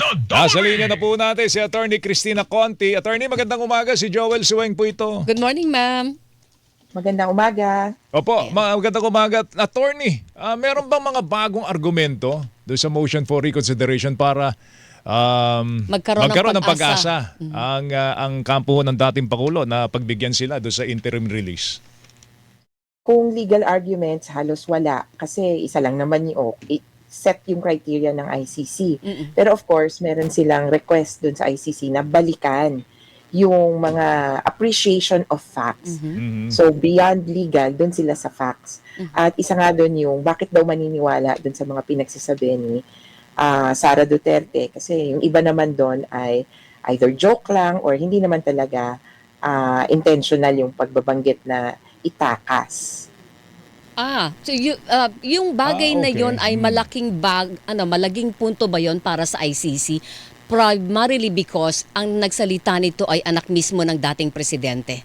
sa Nasa linya na po natin si Attorney Christina Conti. Attorney, magandang umaga. Si Joel Suweng po ito. Good morning, ma'am. Magandang umaga. Opo, magandang umaga. Attorney, ah, meron bang mga bagong argumento doon sa motion for reconsideration para um, Magkaroon ng ng pag-asa. pag-asa ang, ah, ang kampo ng dating Pangulo na pagbigyan sila doon sa interim release? Kung legal arguments, halos wala. Kasi isa lang naman yung set yung criteria ng ICC. Mm-mm. Pero of course, meron silang request dun sa ICC na balikan yung mga appreciation of facts. Mhm. Mhm. So beyond legal, dun sila sa facts. Mhm. At isa nga dun yung bakit daw maniniwala dun sa mga pinagsasabi ni ah, Sara Duterte. Kasi yung iba naman dun ay either joke lang or hindi naman talaga ah, intentional yung pagbabanggit na itakas. Ah, so you, uh, yung bagay Ah, na okay. yon ay Hmm. malaking bag, ano, malaging punto ba yon para sa ICC? Primarily because ang nagsalita nito ay anak mismo ng dating presidente.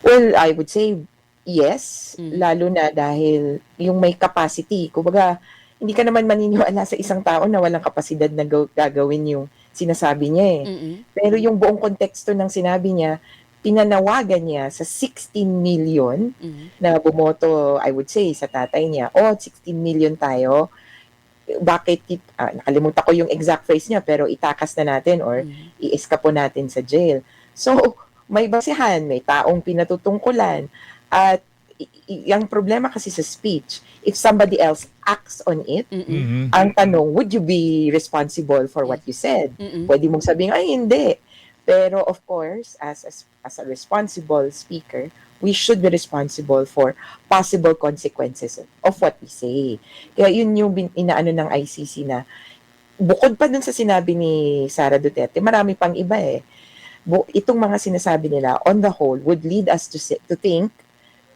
Well, I would say yes, Mm. lalo na dahil yung may capacity. Kumbaga, hindi ka naman maniniwala sa isang tao na walang kapasidad na gaw- gagawin yung sinasabi niya eh. Mm-mm. Pero yung buong konteksto ng sinabi niya, pinanawagan niya sa 16 million Mhm. na bumoto, I would say, sa tatay niya, oh, 16 million tayo, bakit, it, ah, nakalimutan ko yung exact phrase niya, pero itakas na natin or Mhm. i-eskapo natin sa jail. So, may basihan, may taong pinatutungkulan. At yung problema kasi sa speech, if somebody else acts on it, Mm-mm. Mhm. ang tanong, would you be responsible for what you said? Mm-mm. Pwede mong sabihin, ay hindi. Pero of course, as, as, as a responsible speaker, we should be responsible for possible consequences of what we say. Kaya yun yung bin- inaano ng ICC na bukod pa dun sa sinabi ni Sara Duterte, marami pang iba eh. Bu- itong mga sinasabi nila, on the whole, would lead us to, say, to think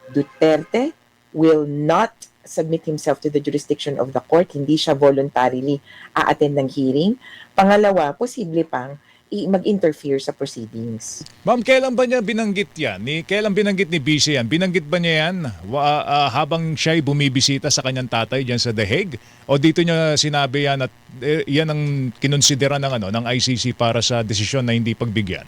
Duterte will not submit himself to the jurisdiction of the court. Hindi siya voluntarily a-attend ng hearing. Pangalawa, posible pang mag-interfere sa proceedings. Ma'am, kailan ba niya binanggit yan? Ni, kailan binanggit ni BC yan? Binanggit ba niya yan wa, ah, habang siya'y bumibisita sa kanyang tatay diyan sa The Hague? O dito niya sinabi yan at eh, yan ang kinonsidera ng, ano, ng ICC para sa desisyon na hindi pagbigyan?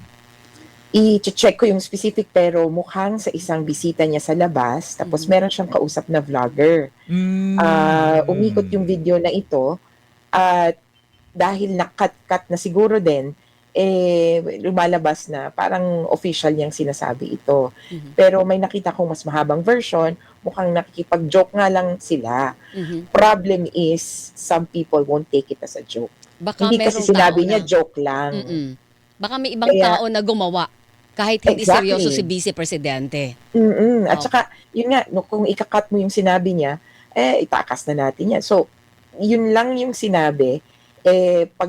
I-check ko yung specific pero mukhang sa isang bisita niya sa labas, tapos Mhm. meron siyang kausap na vlogger. Mm. Ah, umikot yung video na ito at dahil nakat-cut na siguro din, eh, lumalabas na parang official niyang sinasabi ito. Mhm. Pero may nakita kong mas mahabang version, mukhang nakikipag-joke nga lang sila. Mhm. Problem is, some people won't take it as a joke. Baka Hindi kasi sinabi niya na- joke lang. Mm-mm. Baka may ibang Kaya- tao na gumawa kahit hindi Exactly. seryoso si Vice Presidente. Mm-mm. At Oh. saka, yun nga, no, kung ikakat mo yung sinabi niya, eh, itakas na natin yan. So, yun lang yung sinabi, eh, pag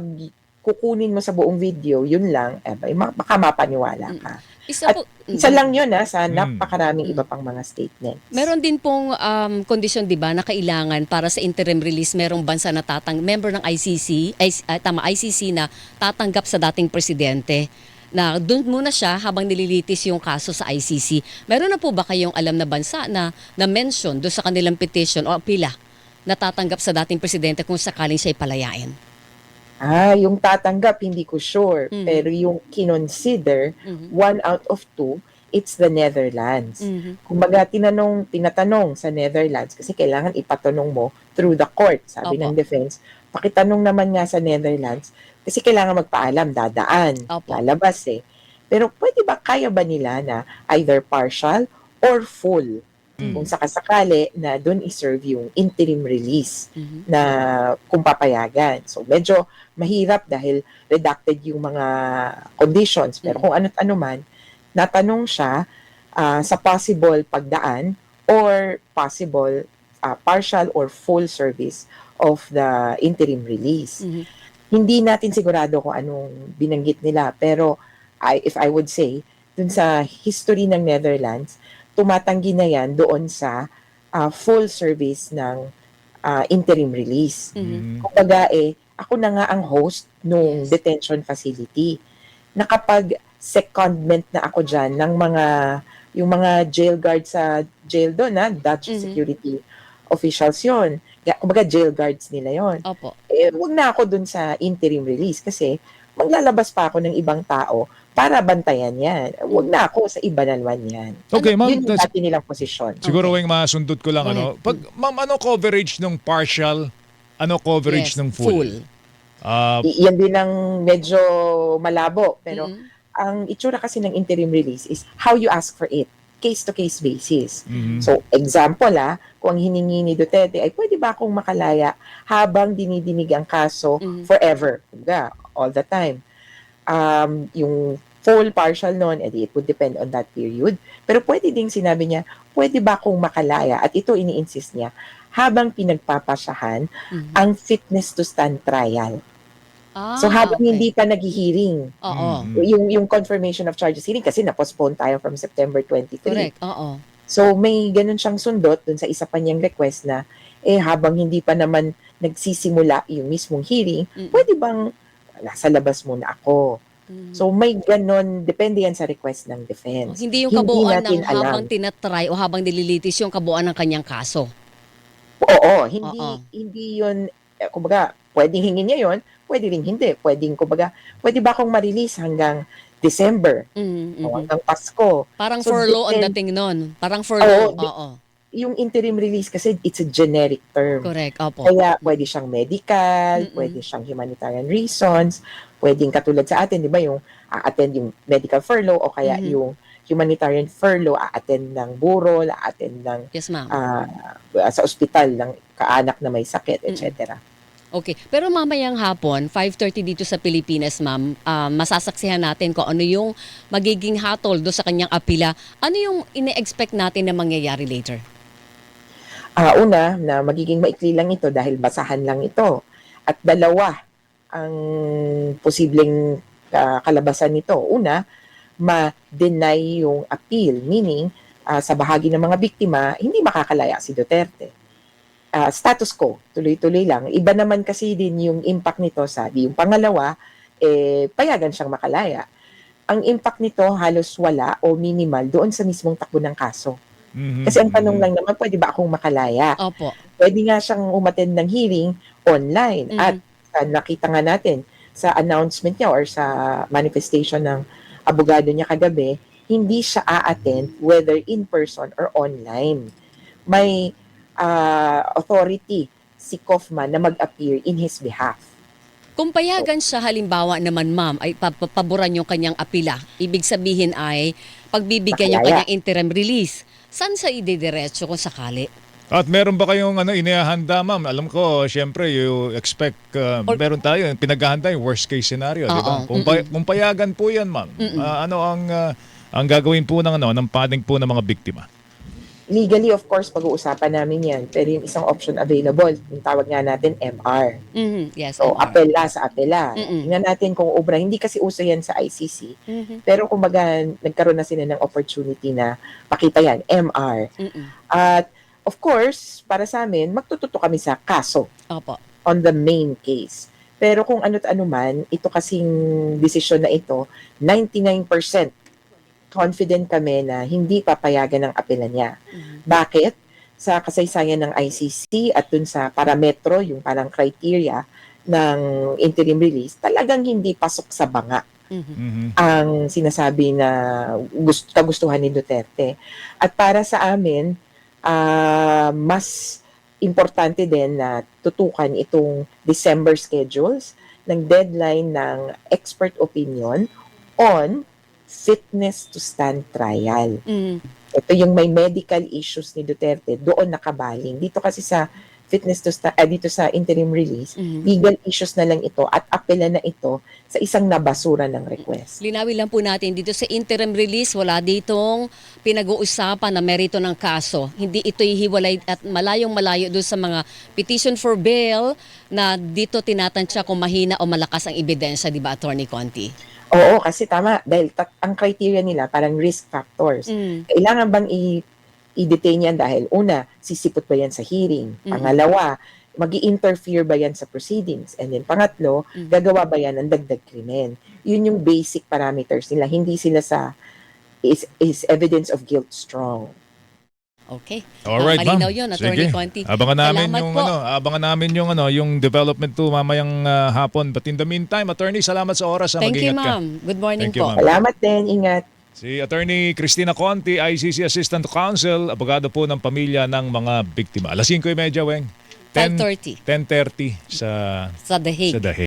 kukunin mo sa buong video, yun lang, eh, baka mapaniwala ka. Isa At po, Isa Mm. lang yun, ha, sa Mm. napakaraming Mm. iba pang mga statements. Meron din pong um, kondisyon, di ba, na kailangan para sa interim release, merong bansa na tatang, member ng ICC, ay, ah, tama, ICC na tatanggap sa dating presidente na doon muna siya habang nililitis yung kaso sa ICC. Meron na po ba kayong alam na bansa na na-mention doon sa kanilang petition o pila na tatanggap sa dating presidente kung sakaling siya'y palayain? Ah, yung tatanggap, hindi ko sure. Mm. Pero yung kinonsider, Mhm. one out of two, it's the Netherlands. Mhm. Kumbaga, tinanong, tinatanong sa Netherlands kasi kailangan ipatanong mo through the court, sabi Opo. ng defense. Pakitanong naman nga sa Netherlands kasi kailangan magpaalam, dadaan, Opo. lalabas eh. Pero pwede ba, kaya ba nila na either partial or full? Mm. Kung sakasakali na doon iserve yung interim release Mhm. na kung papayagan. So medyo mahirap dahil redacted yung mga conditions. Pero Mm. kung ano't ano man, natanong siya ah, sa possible pagdaan or possible ah, partial or full service of the interim release. Mhm. Hindi natin sigurado kung anong binanggit nila. Pero I, if I would say, dun sa history ng Netherlands, tumatanggi na yan doon sa ah, full service ng ah, interim release. Mhm. Mm. Kumbaga eh, ako na nga ang host nung Yes. detention facility. Nakapag secondment na ako dyan ng mga, yung mga jail guard sa jail doon, na Dutch Mhm. security officials yon. Kumbaga jail guards nila yon. Opo. Eh, wag na ako dun sa interim release kasi maglalabas pa ako ng ibang tao para bantayan yan. Wag na ako sa iba na naman yan. Okay, ma'am. Yun yung dati nilang posisyon. Siguro yung masundot ko lang ano. ahead. Pag ma'am ano coverage ng partial, ano coverage Yes, ng full? Ah, I- yan din ang medyo malabo. Pero Mm-mm. ang itsura kasi ng interim release is how you ask for it. Case-to-case basis. mhm. So, example ah, kung ang hiningi ni Duterte ay pwede ba akong makalaya habang dinidinig ang kaso Mhm. forever? Kumbaga, all the time. Um, yung full partial nun, edi it would depend on that period. Pero pwede ding sinabi niya, pwede ba akong makalaya? At ito ini-insist niya, habang pinagpapasyahan Mhm. ang fitness to stand trial. Ah, so habang okay. hindi pa naghihiring, Oo. Mhm. yung yung confirmation of charges hearing kasi na-postpone tayo from September 23. Correct. Oo. So may ganun siyang sundot dun sa isa pa niyang request na eh habang hindi pa naman nagsisimula yung mismong hearing, Mm-mm. pwede bang nasa labas muna ako? Mhm. So may ganun, depende yan sa request ng defense. hindi yung hindi kabuuan natin ng alam. habang tinatry o habang nililitis yung kabuuan ng kanyang kaso. Oo, hindi Oo. hindi yun, eh, kumbaga, pwedeng hingin niya yun, pwede rin hindi. Pwedeng, kumbaga, pwede ba akong ma-release hanggang December Mhm, o hanggang Pasko? Parang So, furlough ang depend- dating nun. Parang furlough. Oo, Oo. Yung interim release kasi it's a generic term. Correct. Opo. Kaya pwede siyang medical, Mm-mm. pwede siyang humanitarian reasons, pwedeng katulad sa atin, di ba, yung a-attend yung medical furlough o kaya Mhm. yung humanitarian furlough, a-attend ng burol, a-attend ng Yes, ma'am. ah, sa ospital ng kaanak na may sakit, etc. Okay. Pero mamayang hapon, 5.30 dito sa Pilipinas, ma'am, ah, masasaksihan natin kung ano yung magiging hatol do sa kanyang apila. Ano yung ine-expect natin na mangyayari later? Ah, una, na magiging maikli lang ito dahil basahan lang ito. At dalawa ang posibleng ah, kalabasan nito. Una, ma-deny yung appeal, meaning ah, sa bahagi ng mga biktima, hindi makakalaya si Duterte. Ah, status quo, tuloy-tuloy lang. Iba naman kasi din yung impact nito sa, yung pangalawa, eh, payagan siyang makalaya. Ang impact nito halos wala o minimal doon sa mismong takbo ng kaso. Mhm. Kasi ang tanong lang naman, pwede ba akong makalaya? Opo. Pwede nga siyang umattend ng hearing online. Mhm. At uh, nakita nga natin sa announcement niya or sa manifestation ng abogado niya kagabi, hindi siya a-attend whether in person or online. May uh, authority si Kaufman na mag-appear in his behalf. Kung payagan siya halimbawa naman ma'am ay papaboran yung kanyang apila, ibig sabihin ay pagbibigyan yung Makalaya. kanyang interim release. Saan sa idediretso kung sakali? At meron ba kayong ano inihahanda ma'am? Alam ko, syempre you expect uh, Or- meron tayo pinaghahanda yung worst case scenario, di ba? Kung, pa- kung payagan po 'yan, ma'am. Ah, ano ang ah, ang gagawin po ng ano ng panig po ng mga biktima? Legally, of course, pag-uusapan namin yan. Pero yung isang option available, yung tawag nga natin MR. Mhm, Yes. So, MR. apela sa apela. Mm-mm. Tingnan natin kung obra. Hindi kasi uso yan sa ICC. Mhm, Pero kumbaga, nagkaroon na sila ng opportunity na pakita yan, MR. mhm. At of course, para sa amin, magtututo kami sa kaso Opo. on the main case. Pero kung ano't ano man, ito kasing desisyon na ito, 99% confident kami na hindi papayagan ng apela niya. Mhm. Bakit? Sa kasaysayan ng ICC at dun sa parametro, yung parang criteria ng interim release, talagang hindi pasok sa banga Mhm. Mhm. ang sinasabi na gust- kagustuhan ni Duterte. At para sa amin, ah, mas importante din na tutukan itong December schedules ng deadline ng expert opinion on fitness to stand trial. Mhm. Ito yung may medical issues ni Duterte, doon nakabaling. Dito kasi sa fitness to sta- ah, dito sa interim release, Mhm. legal issues na lang ito at apela na ito sa isang nabasura ng request. Linawin lang po natin dito sa interim release, wala ditong pinag-uusapan na merito ng kaso. Hindi ito hiwalay at malayong malayo doon sa mga petition for bail na dito tinatansya kung mahina o malakas ang ebidensya, di ba, Attorney Conti? Oo, kasi tama. Dahil tat- ang criteria nila parang risk factors. Mm. Kailangan bang i- i-detain yan dahil una, sisipot ba yan sa hearing? Mhm. Pangalawa, mag interfere ba yan sa proceedings? And then pangatlo, Mhm. gagawa ba yan ng dagdag krimen? Yun yung basic parameters nila. Hindi sila sa is, is evidence of guilt strong. Okay. Alright, ma'am. Malinaw yun, Attorney Sige. Conti. Abangan namin Salamat yung po. ano, abangan namin yung ano, yung development to mamayang ah, hapon. But in the meantime, attorney, salamat sa oras. ah. Thank you, Mag-ingat ka. ma'am. Good morning Thank you, po. ma'am. Salamat din. Ingat. Si Attorney Christina Conti, ICC Assistant Counsel, abogado po ng pamilya ng mga biktima. Alas 5.30, Weng. 5:30. 10.30 sa, Sa The Hague. sa The Hague.